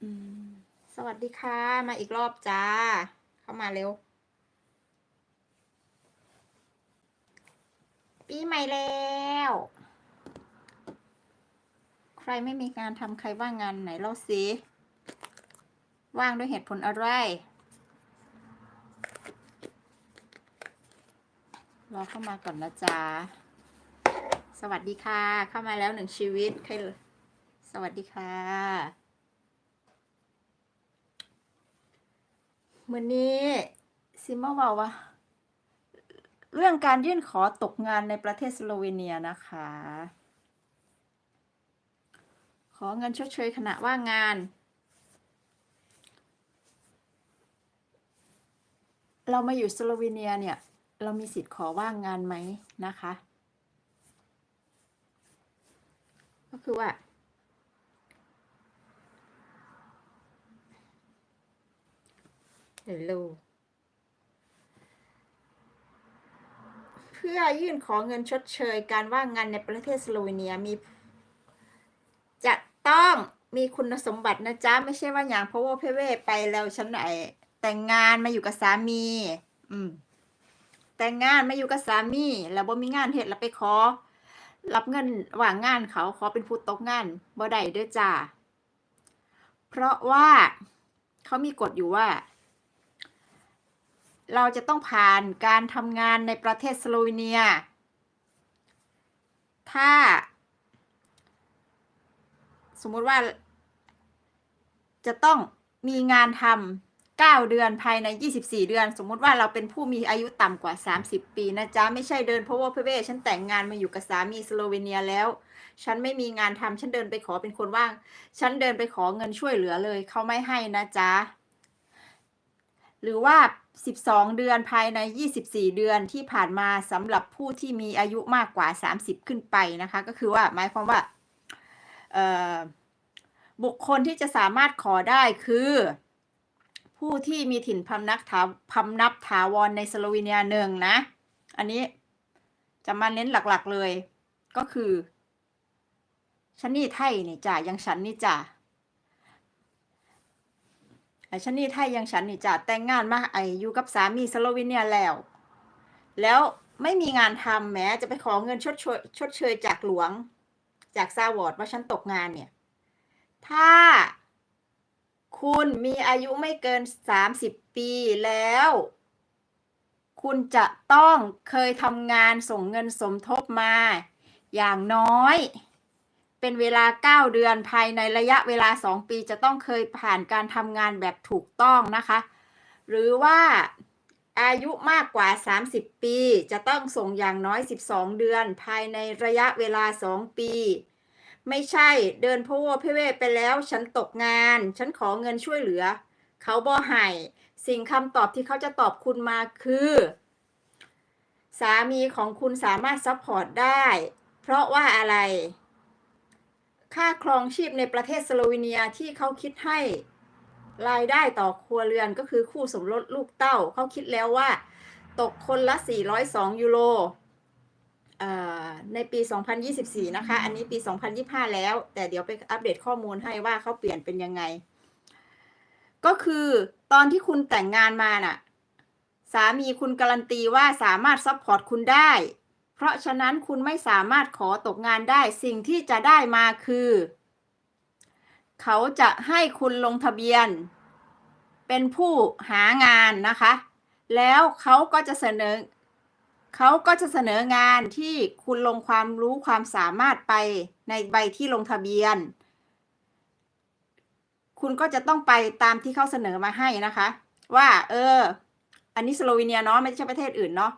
สวัสดีค่ะ มาอีกรอบจ้า เข้ามาเร็ว ปีใหม่แล้ว ใครไม่มีงานทำใครว่างงานไหนเล่าสิ ว่างด้วยเหตุผลอะไร รอเข้ามาก่อนนะจ๊ะ สวัสดีค่ะ เข้ามาแล้วหนึ่งชีวิตใครสวัสดีค่ะ มื่อนี้ซิมาบอกว่าเรื่องการยื่นขอตกงานในประเทศสโลเวเนียนะคะ ขอเงินชดเชยขณะว่างงาน เรามาอยู่สโลเวเนียเนี่ย เรามีสิทธิ์ขอว่างงานไหมนะคะ ก็คือว่า เร็วเพื่อยื่นขอเงินชดเชยการว่างงานในประเทศสโลเวเนียมี จะต้องมีคุณสมบัตินะจ๊ะ ไม่ใช่ว่าอย่างเพราะว่าเพเวไปแล้วฉันไหนแต่งงานมาอยู่กับสามี อืม แต่งงานมาอยู่กับสามี แล้วบ่มีงานเฮ็ดแล้วไปขอ รับเงินว่างงานเขาขอเป็นผู้ตกงานบ่ได้ด้อจ้าเพราะว่าเขามีกฎอยู่ว่า เราจะต้องผ่านการทำงานในประเทศสโลวีเนีย ถ้า สมมุติว่า จะต้องมีงานทำ9เดือนภายใน 24 เดือน สมมุติว่าเราเป็นผู้มีอายุต่ำกว่า 30 ปีนะจ๊ะ ไม่ใช่เดินเพราะว่าเพื่อฉันแต่งงานมาอยู่กับสามีสโลเวเนียแล้ว ฉันไม่มีงานทำฉันเดินไปขอเป็นคนว่าง ฉันเดินไปขอเงินช่วยเหลือเลยเขาไม่ให้นะจ๊ะ หรือว่า 12 เดือนภายใน 24 เดือนที่ผ่านมาสำหรับผู้ที่มีอายุมากกว่า 30 ขึ้นไปนะคะ ก็คือว่าหมายความว่าบุคคลที่จะสามารถขอได้คือ ผู้ที่มีถิ่นพำนักถาพำนับถาวรในสโลวีเนียหนึ่งนะ อันนี้จะมาเน้นหลักๆเลยก็คือฉันนี่ไทยนี่จ้ะยังฉันนี่จ้ะ ไอ้ฉันนี่ไทยยังฉันนี่จะแต่งงานมาไออยู่กับสามีสโลวีเนียแล้ว แล้วไม่มีงานทำแม้จะไปขอเงินชดเชยชดเชยจากหลวง จากซาวอร์ดว่าฉันตกงานเนี่ย ถ้าคุณมีอายุไม่เกิน 30 ปีแล้ว คุณจะต้องเคยทำงานส่งเงินสมทบมา อย่างน้อย เป็นเวลา 9 เดือนภายในระยะเวลา 2 ปีจะต้องเคยผ่านการทำงานแบบถูกต้องนะคะ หรือว่าอายุมากกว่า 30 ปี จะต้องส่งอย่างน้อย 12 เดือน ภายในระยะเวลา 2 ปี ไม่ใช่เดินพวเพเวไปแล้ว ฉันตกงาน ฉันขอเงินช่วยเหลือ เขาบ่ให้สิ่งคำตอบที่เขาจะตอบคุณมาคือ สามีของคุณสามารถซัพพอร์ตได้ เพราะว่าอะไร ค่าครองชีพในประเทศสโลวีเนียที่เขาคิดให้รายได้ต่อครัวเรือนก็คือคู่สมรสลูกเต้าเขาคิดแล้วว่า ตกคนละ 402 ยูโรในปี 2024 นะคะ อันนี้ปี 2025 แล้ว แต่เดี๋ยวไปอัปเดตข้อมูลให้ว่าเขาเปลี่ยนเป็นยังไง ก็คือตอนที่คุณแต่งงานมาน่ะ สามีคุณการันตีว่าสามารถซัพพอร์ตคุณได้ เพราะฉะนั้นคุณไม่สามารถขอตกงานได้สิ่งที่จะได้มาคือ เขาจะให้คุณลงทะเบียน เป็นผู้หางานนะคะ แล้วเขาก็จะเสนอเขาก็จะเสนองานที่คุณลงความรู้ความสามารถไปในใบที่ลงทะเบียน คุณก็จะต้องไปตามที่เขาเสนอมาให้นะคะ ว่า เออ อันนี้สโลวีเนียเนาะไม่ใช่ประเทศอื่นเนาะ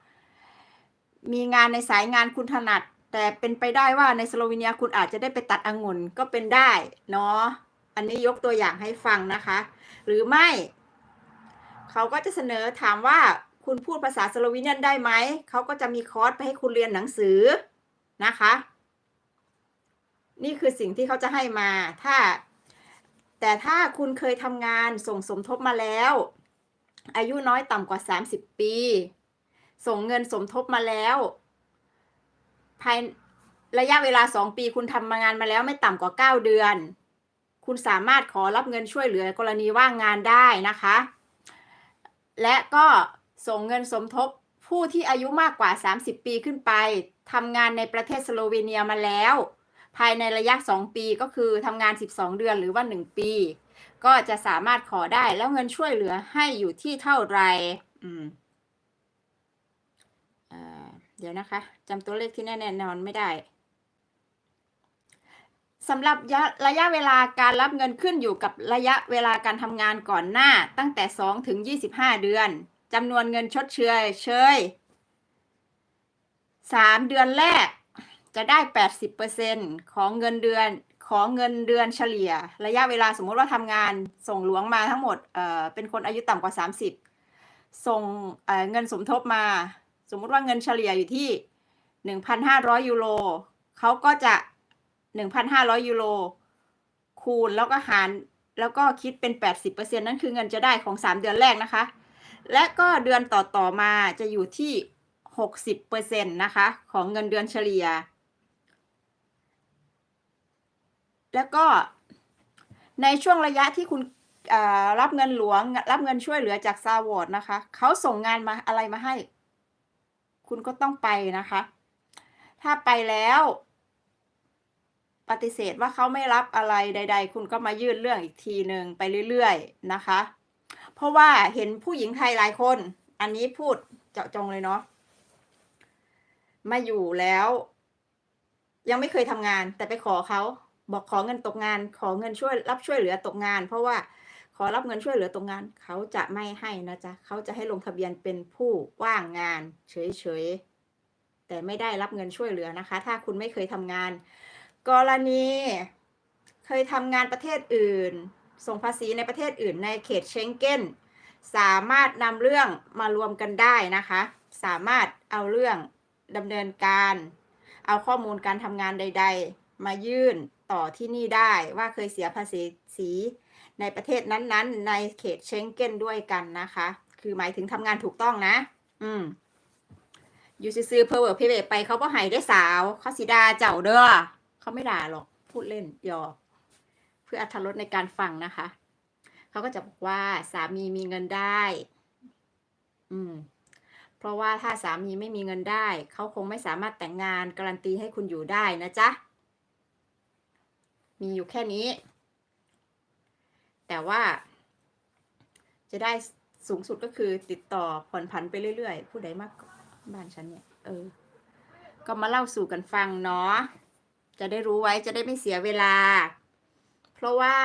มีงานในสายงานคุณถนัด แต่เป็นไปได้ว่าในสโลวีเนียคุณอาจจะได้ไปตัดองุ่นก็เป็นได้เนาะอันนี้ยกตัวอย่างให้ฟังนะคะ หรือไม่ เขาก็จะเสนอถามว่าคุณพูดภาษาสโลวีเนียนได้ไหม เขาก็จะมีคอร์สไปให้คุณเรียนหนังสือนะคะ นี่คือสิ่งที่เขาจะให้มา ถ้า แต่ถ้าคุณเคยทำงานส่งสมทบมาแล้ว อายุน้อยต่ำกว่า 30 ปี ส่งเงินสมทบมาแล้ว ภายระยะเวลา2ปีคุณทำงานมาแล้วไม่ต่ำกว่า9เดือน คุณสามารถขอรับเงินช่วยเหลือกรณีว่างงานได้นะคะ และก็ส่งเงินสมทบผู้ที่อายุมากกว่า 30 ปีขึ้นไปทำงานในประเทศสโลวีเนียมาแล้ว ภายในระยะ 2 ปีก็คือทำงาน 12 เดือนหรือว่า 1 ปี ก็จะสามารถขอได้แล้วเงินช่วยเหลือให้อยู่ที่เท่าไหร่อืม เดี๋ยวนะคะจำตัวเลขที่แน่นอนไม่ได้สำหรับะระยะเวลาการรับเงินขึ้นอยู่กับระยะเวลาการทำงานก่อนหน้าตั้งแต่ 2 ถึง 25 เดือนจำนวนเงินชดเชยเชย 3 เดือนแรกจะได้ 80%ของเงินเดือนของเงินเดือนเฉลี่ย ระยะเวลาสมมติว่าทำงานส่งหลวงมาทั้งหมดเเป็นคนอายุต่ำกว่า 30 ส่งเอ่อเงินสมทบมา สมมุติว่าเงินเฉลี่ยอยู่ที่ 1,500 ยูโรเขาก็จะ 1,500 ยูโรคูณแล้วก็หารแล้วก็คิดเป็น 80%นั่นคือเงินจะได้ของ 3 เดือนแรกนะคะ และก็เดือนต่อต่อมาจะอยู่ที่ 60%นะคะ ของเงินเดือนเฉลี่ย แล้วก็ในช่วงระยะที่คุณรับเงินหลวง รับเงินช่วยเหลือจากซาวอร์ดนะคะ เขาส่งงานมาอะไรมาให้ คุณก็ต้องไปนะคะ ถ้าไปแล้ว ปฏิเสธว่าเขาไม่รับอะไรใด ๆ คุณก็มายื่นเรื่องอีกทีหนึ่งไปเรื่อยๆนะคะ เพราะว่าเห็นผู้หญิงไทยหลายคน อันนี้พูดเจาะจงเลยเนาะมาอยู่แล้ว ยังไม่เคยทำงาน แต่ไปขอเขาบอกขอเงินตกงาน ขอเงินช่วยรับช่วยเหลือตกงาน เพราะว่า อรับเงินช่วยเหลือตกงาน เขาจะไม่ให้นะจ๊ะเขาจะให้ลงทะเบียนเป็นผู้ว่างงานเฉยๆแต่ไม่ได้รับเงินช่วยเหลือนะคะ ถ้าคุณไม่เคยทำงาน กรณี เคยทำงานประเทศอื่น ส่งภาษีในประเทศอื่น ในเขตเชงเก้น สามารถนำเรื่องมารวมกันได้นะคะ สามารถเอาเรื่องดำเนินการ เอาข้อมูลการทำงานใด ๆ มายื่นต่อที่นี่ได้ว่าเคยเสียภาษีสี ในประเทศนั้นๆ ในเขตเชงเก้นด้วยกันนะคะ คือหมายถึงทำงานถูกต้องนะ อืมอยู่ซื้อเพอร์เวอร์เพเวไปเขาก็ให้ได้สาวเขาสีดาเจ้าเด้อเขาไม่ด่าหรอกพูดเล่นหยอกเพื่ออรรถรสในการฟังนะคะ เขาก็จะบอกว่าสามีมีเงินได้ อืม เพราะว่าถ้าสามีไม่มีเงินได้ เขาคงไม่สามารถแต่งงานการันตีให้คุณอยู่ได้นะจ๊ะ มีอยู่แค่นี้ แต่ว่าจะได้สูงสุดก็คือติดต่อผ่อนผันไปเรื่อยๆ ผู้ใดมากบ้านฉันเนี่ย เออ ก็มาเล่าสู่กันฟังเนาะ จะได้รู้ไว้จะได้ไม่เสียเวลา เพราะว่า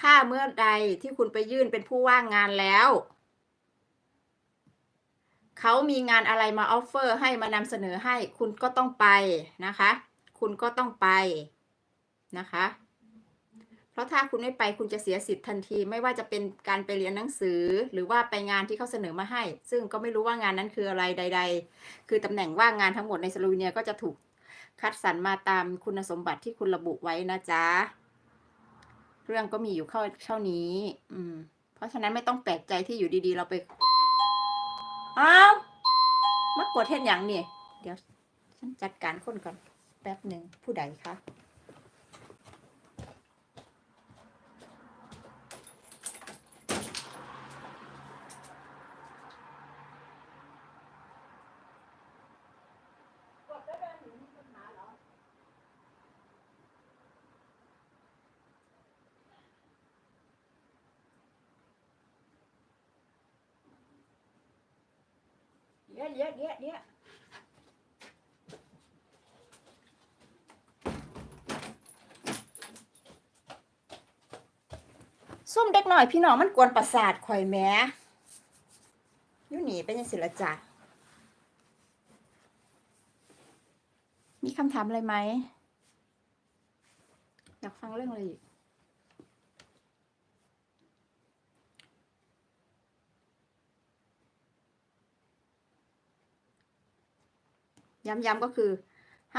ถ้าเมื่อใดที่คุณไปยื่นเป็นผู้ว่างงานแล้ว เขามีงานอะไรมาออฟเฟอร์ให้มานำเสนอให้ คุณก็ต้องไปนะคะ คุณก็ต้องไปนะคะ ราะถ้าคุณไม่ไปคุณจะเสียสิทธิ์ทันที ไม่ว่าจะเป็นการไปเรียนหนังสือ หรือว่าไปงานที่เขาเสนอมาให้ ซึ่งก็ไม่รู้ว่างานนั้นคืออะไรใด ๆ คือตำแหน่งว่างงานทั้งหมดในสโลวีเนียก็จะถูกคัดสรรมาตามคุณสมบัติที่คุณระบุไว้นะจ๊ะ เรื่องก็มีอยู่เข้าเท่านี้ อืม เพราะฉะนั้นไม่ต้องแปลกใจที่อยู่ดีๆ เราไปอ้าวมากดเทศอย่างนี่เดี๋ยว ฉันจัดการคนก่อนแป๊บหนึ่งผู้ใดคะ ดี๋ยวเดี๋ยวเดี๋ยวเดี๋ยวส้มเด็กหน่อยพี่น้องมันกวนประสาทข่อยแม้ยู่หนีเป็นยังสิละจ้ะมีคำถามอะไรไหมอยากฟังเรื่องอะไรอีก ย้ำๆก็คือ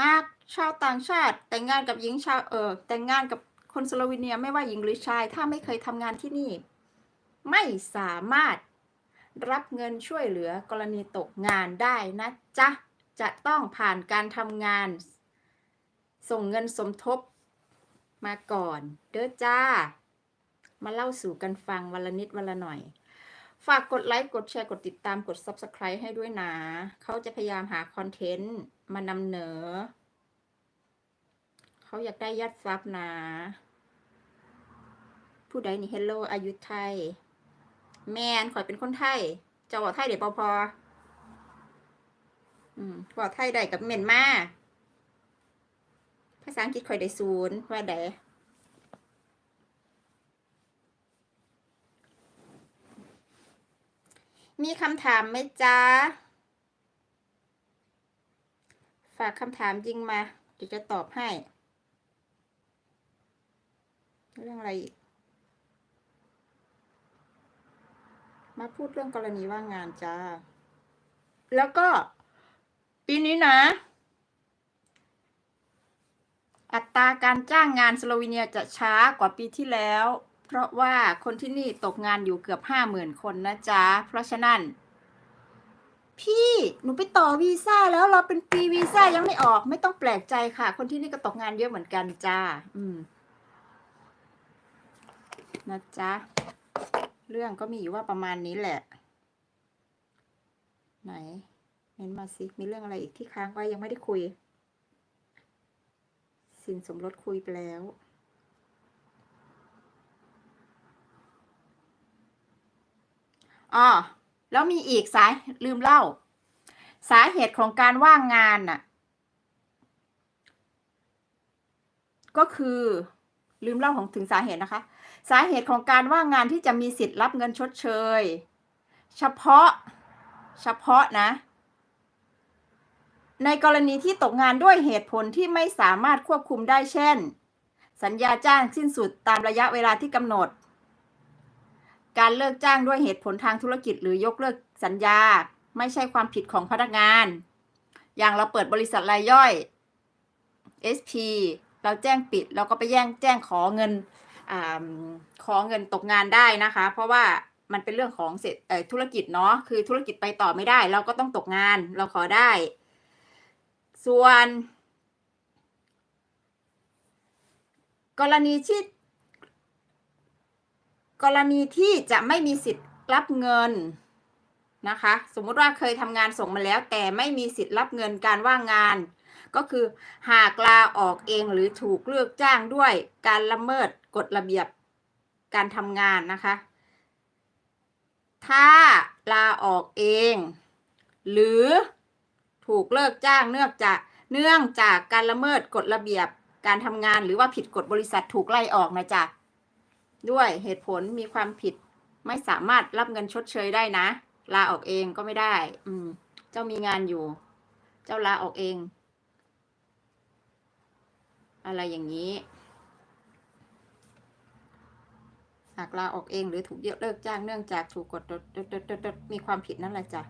หากชาวต่างชาติ แต่งงานกับหญิงชาวเออแต่งงานกับคนสโลวีเนียไม่ว่าหญิงหรือชาย ถ้าไม่เคยทำงานที่นี่ ไม่สามารถรับเงินช่วยเหลือกรณีตกงานได้นะจ๊ะ จะต้องผ่านการทำงาน ส่งเงินสมทบมาก่อน เด้อจ้า มาเล่าสู่กันฟังวันละนิดวันละหน่อย ฝากกดไลค์กดแชร์กดติดตามกด Subscribe ให้ด้วยนะ เขาจะพยายามหาคอนเทนต์มานำเหนอ เขาอยากได้ยัดซับนะ ผู้ใดนี่เฮลโลอายุไทย แมนข่อยเป็นคนไทยเจ้าบอกไทยเดี๋ยวพอพออืมบอกไทยได้กับเมียนมาภาษาอังกฤษข่อยได้ศูนย์ว่าได มีคำถามไหมจ๊ะ ฝากคำถามจริงมา เดี๋ยวจะตอบให้ เรื่องอะไรอีก มาพูดเรื่องกรณีว่างงานจ้า แล้วก็ ปีนี้นะ อัตราการจ้างงานสโลวีเนียจะช้ากว่าปีที่แล้ว เพราะว่าคนที่นี่ตกงานอยู่เกือบห้าหมื่นคนนะจ๊ะ เพราะฉะนั้น พี่หนูไปต่อวีซ่าแล้วเราเป็นปีวีซ่ายังไม่ออกไม่ต้องแปลกใจค่ะ คนที่นี่ก็ตกงานเยอะเหมือนกันจ้า อืมนะจ๊ะ เรื่องก็มีอยู่ว่าประมาณนี้แหละ ไหนเม้นมาสิมีเรื่องอะไรอีกที่ค้างไว้ยังไม่ได้คุย สินสมรสคุยไปแล้ว อ๋อแล้วมีอีกสายลืมเล่า สาเหตุของการว่างงานน่ะ ก็คือลืมเล่าของถึงสาเหตุนะคะ สาเหตุของการว่างงานที่จะมีสิทธิ์รับเงินชดเชย เฉพาะเฉพาะนะ ในกรณีที่ตกงานด้วยเหตุผลที่ไม่สามารถควบคุมได้เช่น สัญญาจ้างสิ้นสุดตามระยะเวลาที่กำหนด การเลิกจ้างด้วยเหตุผลทางธุรกิจ หรือยกเลิกสัญญา ไม่ใช่ความผิดของพนักงาน อย่างเราเปิดบริษัทรายย่อย SP เราแจ้งปิดเราก็ไปแย่งแจ้งขอเงินอขอเงินตกงานได้นะคะ เพราะว่ามันเป็นเรื่องของเศรษฐเอ่อธุรกิจเนาะคือธุรกิจไปต่อไม่ได้ เราก็ต้องตกงานเราขอได้ ส่วน กรณีที่ กรณีที่จะไม่มีสิทธิ์รับเงินนะคะ สมมุติว่าเคยทำงานส่งมาแล้ว แต่ไม่มีสิทธิ์รับเงินการว่างงาน ก็คือหากลาออกเองหรือถูกเลิกจ้างด้วยการละเมิดกฎระเบียบการทำงานนะคะ ถ้าลาออกเอง หรือถูกเลิกจ้างเนื่องจากเนื่องจากการละเมิดกฎระเบียบการทำงานหรือว่าผิดกฎบริษัทถูกไล่ออกนะจ๊ะ ด้วยเหตุผลมีความผิด ไม่สามารถรับเงินชดเชยได้นะ ลาออกเองก็ไม่ได้ อืม เจ้ามีงานอยู่ เจ้าลาออกเอง อะไรอย่างนี้หากลาออกเองหรือถูกยกเลิกจ้างเนื่องจากถูกกฎมีความผิดนั่นแหละจ้ะ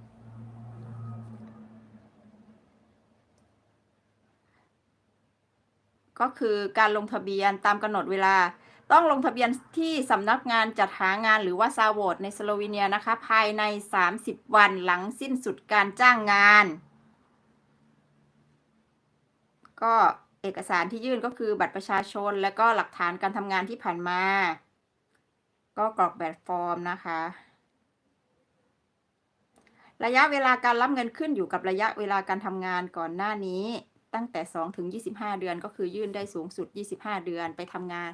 ก็คือการลงทะเบียนตามกำหนดเวลา ต้องลงทะเบียนที่สำนักงานจัดหางานหรือว่าซาโวดในสโลวีเนียนะคะ ภายใน 30 วันหลังสิ้นสุดการจ้างงาน ก็เอกสารที่ยื่นก็คือบัตรประชาชน และก็หลักฐานการทำงานที่ผ่านมา ก็กรอกแบบฟอร์มนะคะ ระยะเวลาการรับเงินขึ้นอยู่กับระยะเวลาการทำงานก่อนหน้านี้ ตั้งแต่ 2 ถึง 25 เดือนก็คือยื่นได้สูงสุด 25 เดือนไปทำงาน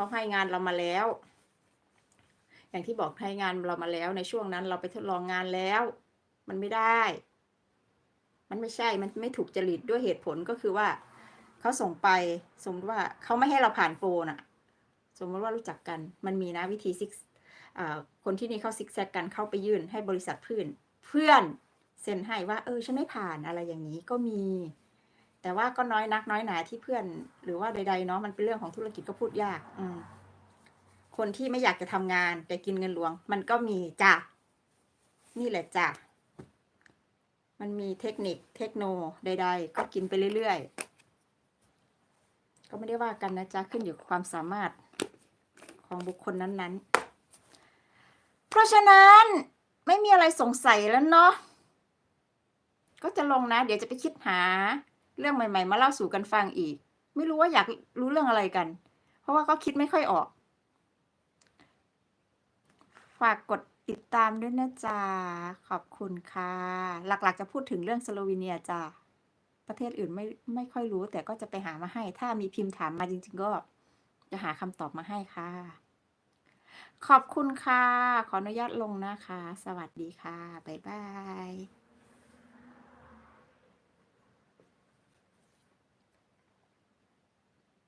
เขาให้งานเรามาแล้ว อย่างที่บอกให้งานเรามาแล้ว ในช่วงนั้นเราไปทดลองงานแล้ว มันไม่ได้ มันไม่ใช่มันไม่ถูกจริตด้วยเหตุผลก็คือว่าเขาส่งไปสมมติว่าเขาไม่ให้เราผ่านโปรน่ะ สมมติว่ารู้จักกันมันมีนะวิธีซิกคนที่นี่เขาซิกแซกกันเข้าไปยื่นให้บริษัทเพื่อนเพื่อนเซ็นให้ว่าเออฉันไม่ผ่านอะไรอย่างนี้ก็มี แต่ว่าก็น้อยนักน้อยหนาที่เพื่อน หรือว่าใดๆเนาะมันเป็นเรื่องของธุรกิจก็พูดยาก อืมคนที่ไม่อยากจะทำงานแต่กินเงินหลวง มันก็มีจ้ะนี่แหละจ้ะมันมีเทคนิคเทคโนใด ๆ ก็กินไปเรื่อยๆ ก็ไม่ได้ว่ากันนะจ๊ะขึ้นอยู่กับความสามารถของบุคคลนั้นๆ เพราะฉะนั้นไม่มีอะไรสงสัยแล้วเนาะก็จะลงนะ เดี๋ยวจะไปคิดหา เรื่องใหม่ๆ มาเล่าสู่กันฟังอีก ไม่รู้ว่าอยากรู้เรื่องอะไรกัน เพราะว่าก็คิดไม่ค่อยออก ฝากกดติดตามด้วยนะจ๊ะ ขอบคุณค่ะ หลักๆจะพูดถึงเรื่องสโลวีเนียจ้ะประเทศอื่นไม่ไม่ค่อยรู้ แต่ก็จะไปหามาให้ ถ้ามีพิมพ์ถามมาจริง ๆ ก็จะหาคำตอบมาให้ค่ะ ขอบคุณค่ะ ขออนุญาตลงนะคะ สวัสดีค่ะ บ๊ายบาย